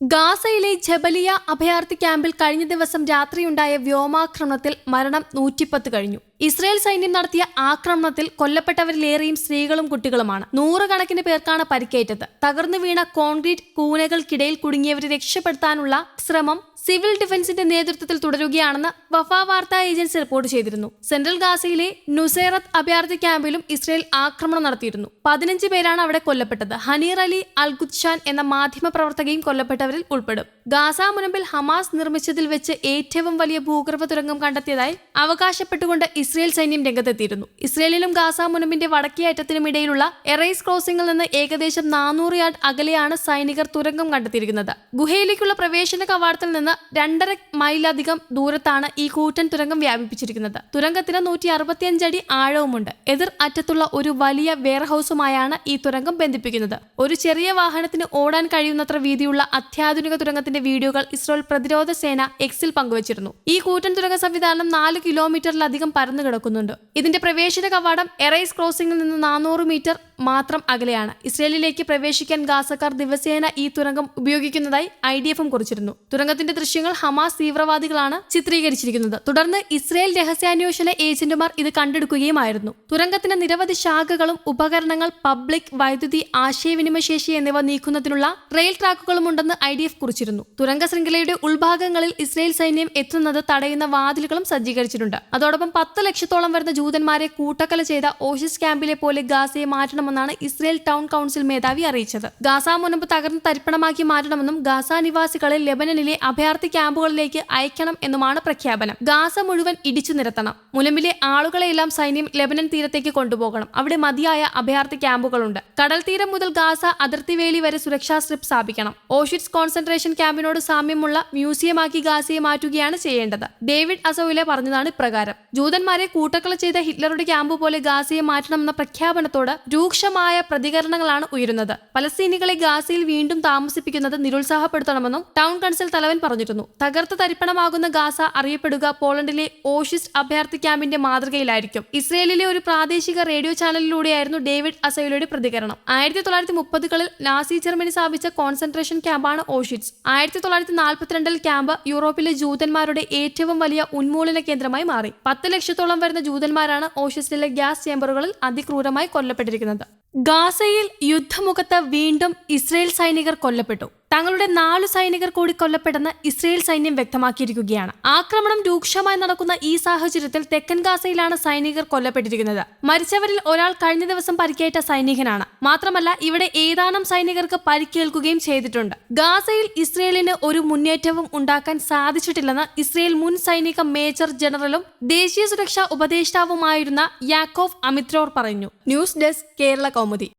ഗാസയിലെ ജബലിയ അഭയാർത്ഥി ക്യാമ്പിൽ കഴിഞ്ഞ ദിവസം രാത്രിയുണ്ടായ വ്യോമാക്രമണത്തിൽ മരണം നൂറ്റിപ്പത്ത് കഴിഞ്ഞു. ഇസ്രയേൽ സൈന്യം നടത്തിയ ആക്രമണത്തിൽ കൊല്ലപ്പെട്ടവരിലേറെയും സ്ത്രീകളും കുട്ടികളുമാണ്. നൂറുകണക്കിന് പേർക്കാണ് പരിക്കേറ്റത്. തകർന്നു വീണ കോൺക്രീറ്റ് കൂനകൾക്കിടയിൽ കുടുങ്ങിയവരെ രക്ഷപ്പെടുത്താനുള്ള ശ്രമം സിവിൽ ഡിഫൻസിന്റെ നേതൃത്വത്തിൽ തുടരുകയാണെന്ന് വഫ വാർത്താ ഏജൻസി റിപ്പോർട്ട് ചെയ്തിരുന്നു. സെൻട്രൽ ഗാസയിലെ നുസേറത്ത് അഭയാർത്ഥി ക്യാമ്പിലും ഇസ്രയേൽ ആക്രമണം നടത്തിയിരുന്നു. പതിനഞ്ച് പേരാണ് അവിടെ കൊല്ലപ്പെട്ടത്. ഹനീർ അലി അൽഗുദ്ഷാൻ എന്ന മാധ്യമ പ്രവർത്തകയും കൊല്ലപ്പെട്ടവരിൽ ഉൾപ്പെടും. ഗാസ മുനമ്പിൽ ഹമാസ് നിർമ്മിച്ചതിൽ വെച്ച് ഏറ്റവും വലിയ ഭൂഗർഭ തുരങ്കം കണ്ടെത്തിയതായി അവകാശപ്പെട്ടുകൊണ്ട് ഇസ്രയേൽ സൈന്യം രംഗത്തെത്തിയിരുന്നു. ഇസ്രയേലിലും ഗാസ മുനമ്പിന്റെ വടക്കേ അറ്റത്തിനും ഇടയിലുള്ള എറൈസ് ക്രോസിംഗിൽ നിന്ന് ഏകദേശം നാനൂറ് യാർഡ് അകലെയാണ് സൈനികർ തുരങ്കം കണ്ടെത്തിയിരിക്കുന്നത്. ഗുഹയിലേക്കുള്ള പ്രവേശന കവാടത്തിൽ നിന്ന് രണ്ടര മൈലധികം ദൂരത്താണ് ഈ കൂറ്റൻ തുരങ്കം വ്യാപിപ്പിച്ചിരിക്കുന്നത്. തുരങ്കത്തിന് നൂറ്റി അറുപത്തിയഞ്ച് അടി ആഴവുമുണ്ട്. എതിർ അറ്റത്തുള്ള ഒരു വലിയ വെയർഹൌസുമായാണ് ഈ തുരങ്കം ബന്ധിപ്പിക്കുന്നത്. ഒരു ചെറിയ വാഹനത്തിന് ഓടാൻ കഴിയുന്നത്ര വീതിയുള്ള അത്യാധുനിക തുരങ്കത്തിന്റെ വീഡിയോകൾ ഇസ്രോൽ പ്രതിരോധ സേന എക്സിൽ പങ്കുവച്ചിരുന്നു. ഈ കൂറ്റൻ തുരങ്ക സംവിധാനം നാല് കിലോമീറ്ററിലധികം പരന്നു കിടക്കുന്നുണ്ട്. ഇതിന്റെ പ്രവേശന കവാടം എറൈസ് ക്രോസിംഗിൽ നിന്ന് നാനൂറ് മീറ്റർ മാത്രം അകലെയാണ്. ഇസ്രയേലിലേക്ക് പ്രവേശിക്കാൻ ഗാസക്കാർ ദിവസേന ഈ തുരങ്കം ഉപയോഗിക്കുന്നതായി ഐ ഡി എഫും കുറിച്ചിരുന്നു. തുരങ്കത്തിന്റെ ദൃശ്യങ്ങൾ ഹമാസ് തീവ്രവാദികളാണ് ചിത്രീകരിച്ചിരിക്കുന്നത്. തുടർന്ന് ഇസ്രയേൽ രഹസ്യാന്വേഷണ ഏജന്റുമാർ ഇത് കണ്ടെടുക്കുകയുമായിരുന്നു. തുരങ്കത്തിന്റെ നിരവധി ശാഖകളും ഉപകരണങ്ങൾ പബ്ലിക് വൈദ്യുതി ആശയവിനിമയശേഷി എന്നിവ നീക്കുന്നതിനുള്ള റെയിൽ ട്രാക്കുകളും ഉണ്ടെന്ന് ഐ ഡി എഫ് കുറിച്ചിരുന്നു. തുരങ്ക ശൃംഖലയുടെ ഉൾഭാഗങ്ങളിൽ ഇസ്രയേൽ സൈന്യം എത്തുന്നത് തടയുന്ന വാതിലുകളും സജ്ജീകരിച്ചിട്ടുണ്ട്. അതോടൊപ്പം പത്ത് ലക്ഷത്തോളം വരുന്ന ജൂതന്മാരെ കൂട്ടക്കല ചെയ്ത ഓഷിസ് ക്യാമ്പിലെ പോലെ ഗാസയെ മാറ്റണമെന്നാണ് ഇസ്രയേൽ ടൗൺ കൗൺസിൽ മേധാവി അറിയിച്ചത്. ഗാസ മുനമ്പ് തകർന്ന് തരിപ്പണമാക്കി മാറ്റണമെന്നും ഗാസ നിവാസികളെ ലെബനനിലെ അഭയാർത്ഥി ക്യാമ്പുകളിലേക്ക് അയക്കണം എന്നുമാണ് പ്രഖ്യാപനം. ഗാസ മുഴുവൻ ഇടിച്ചു നിരത്തണം. മുനമ്പിലെ ആളുകളെയെല്ലാം സൈന്യം ലെബനൻ തീരത്തേക്ക് കൊണ്ടുപോകണം. അവിടെ മതിയായ അഭയാർത്ഥി ക്യാമ്പുകളുണ്ട്. കടൽ തീരം മുതൽ ഗാസ അതിർത്തി വേലി വരെ സുരക്ഷാ സ്ട്രിപ്പ് സ്ഥാപിക്കണം. ഓഷിറ്റ്സ് കോൺസെൻട്രേഷൻ ക്യാമ്പിനോട് സാമ്യമുള്ള മ്യൂസിയമാക്കി ഗാസയെ മാറ്റുകയാണ് ചെയ്യേണ്ടത്. ഡേവിഡ് അസോയിലെ പറഞ്ഞതാണ് ഇപ്രകാരം. ജൂതന്മാരെ കൂട്ടക്കൊല ചെയ്ത ഹിറ്റ്ലറുടെ ക്യാമ്പ് പോലെ ഗാസയെ മാറ്റണമെന്ന പ്രഖ്യാപനത്തോട് രൂക്ഷമായ പ്രതികരണങ്ങളാണ് ഉയരുന്നത്. പലസ്തീനികളെ ഗാസയിൽ വീണ്ടും താമസിപ്പിക്കുന്നത് നിരുത്സാഹപ്പെടുത്തണമെന്നും ടൗൺ കൗൺസിൽ തലവൻ പറഞ്ഞിരുന്നു. തകർത്ത് തരിപ്പണമാകുന്ന ഗാസ അറിയപ്പെടുക പോളണ്ടിലെ ഓഷിസ്റ്റ് അഭയാർത്ഥി ക്യാമ്പിന്റെ മാതൃകയിലായിരിക്കും. ഇസ്രയേലിലെ ഒരു പ്രാദേശിക റേഡിയോ ചാനലിലൂടെയായിരുന്നു ഡേവിഡ് അസൈലയുടെ പ്രതികരണം. ആയിരത്തി തൊള്ളായിരത്തി മുപ്പതുകളിൽ നാസി ജർമ്മനി സ്ഥാപിച്ച കോൺസെൻട്രേഷൻ ക്യാമ്പാണ് ഓഷിറ്റ്സ്. ആയിരത്തി തൊള്ളായിരത്തി നാൽപ്പത്തിരണ്ടിൽ ക്യാമ്പ് യൂറോപ്പിലെ ജൂതന്മാരുടെ ഏറ്റവും വലിയ ഉന്മൂലന കേന്ദ്രമായി മാറി. പത്ത് ലക്ഷത്തോളം വരുന്ന ജൂതന്മാരാണ് ഓഷ്യസിലെ ഗ്യാസ് ചേംബറുകളിൽ അതിക്രൂരമായി കൊല്ലപ്പെട്ടിരിക്കുന്നത്. ഗാസയിൽ യുദ്ധമുഖത്ത് വീണ്ടും ഇസ്രയേൽ സൈനികർ കൊല്ലപ്പെട്ടു. തങ്ങളുടെ നാലു സൈനികർ കൂടി കൊല്ലപ്പെടുന്ന ഇസ്രയേൽ സൈന്യം വ്യക്തമാക്കിയിരിക്കുകയാണ്. ആക്രമണം രൂക്ഷമായി നടക്കുന്ന ഈ സാഹചര്യത്തിൽ തെക്കൻ ഗാസയിലാണ് സൈനികർ കൊല്ലപ്പെട്ടിരിക്കുന്നത്. മരിച്ചവരിൽ ഒരാൾ കഴിഞ്ഞ ദിവസം പരിക്കേറ്റ സൈനികനാണ്. മാത്രമല്ല ഇവിടെ ഏതാനും സൈനികർക്ക് പരിക്കേൽക്കുകയും ചെയ്തിട്ടുണ്ട്. ഗാസയിൽ ഇസ്രയേലിന് ഒരു മുന്നേറ്റവും ഉണ്ടാക്കാൻ സാധിച്ചിട്ടില്ലെന്ന് ഇസ്രയേൽ മുൻ സൈനിക മേജർ ജനറലും ദേശീയ സുരക്ഷാ ഉപദേഷ്ടാവുമായിരുന്ന യാക്കോഫ് അമിത്രോർ പറഞ്ഞു. News desk Kerala Kaumudi.